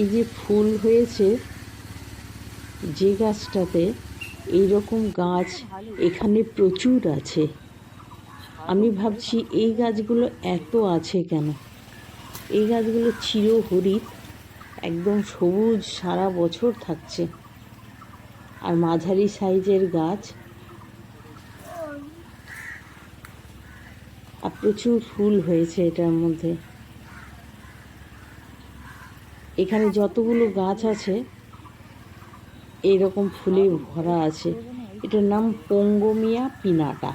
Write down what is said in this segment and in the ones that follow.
এই যে ফুল হয়েছে, যে গাছটাতে এই রকম গাছ এখানে প্রচুর আছে। আমি ভাবছি এই গাছগুলো এত আছে কেন? এই গাছগুলো চিরহরিৎ, একদম সবুজ সারা বছর থাকছে। আর মাঝারি সাইজের গাছ, আর প্রচুর ফুল হয়েছে এটার মধ্যে। এখানে যতগুলো গাছ আছে এইরকম ফুলে ভরা আছে। এটার নাম পঙ্গমিয়া পিনাটা।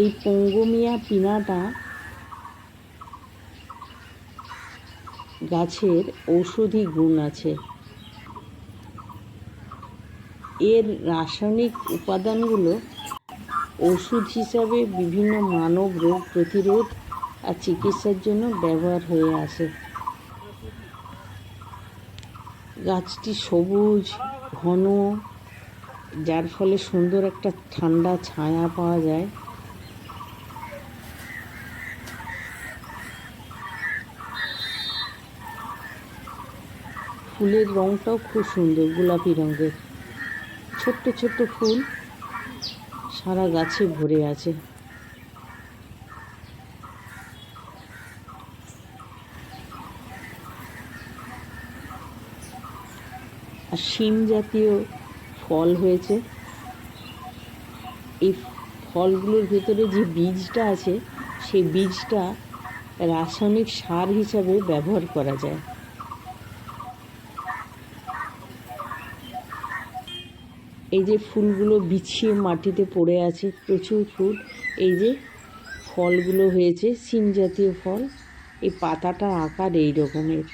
এই পঙ্গমিয়া পিনাটা গাছের ঔষধি গুণ আছে। এর রাসায়নিক উপাদানগুলো ওষুধ হিসাবে বিভিন্ন মানব রোগ প্রতিরোধ আর চিকিৎসার জন্য ব্যবহার হয়ে আসে। গাছটি সবুজ, ঘন, যার ফলে সুন্দর একটা ঠান্ডা ছায়া পাওয়া যায়। ফুলের রঙটাও খুব সুন্দর, গোলাপি রঙের। ছোট্ট ছোট্ট ফুল সারা গাছে ভরে আছে। আর শিম জাতীয় ফল হয়েছে। এই ফলগুলোর ভেতরে যে বীজটা আছে সেই বীজটা রাসায়নিক সার হিসাবে ব্যবহার করা যায়। এই যে ফুলগুলো বিছিয়ে মাটিতে পড়ে আছে, প্রচুর ফুল। এই যে ফলগুলো হয়েছে, সিম জাতীয় ফল। এই পাতাটা আকার এই রকমের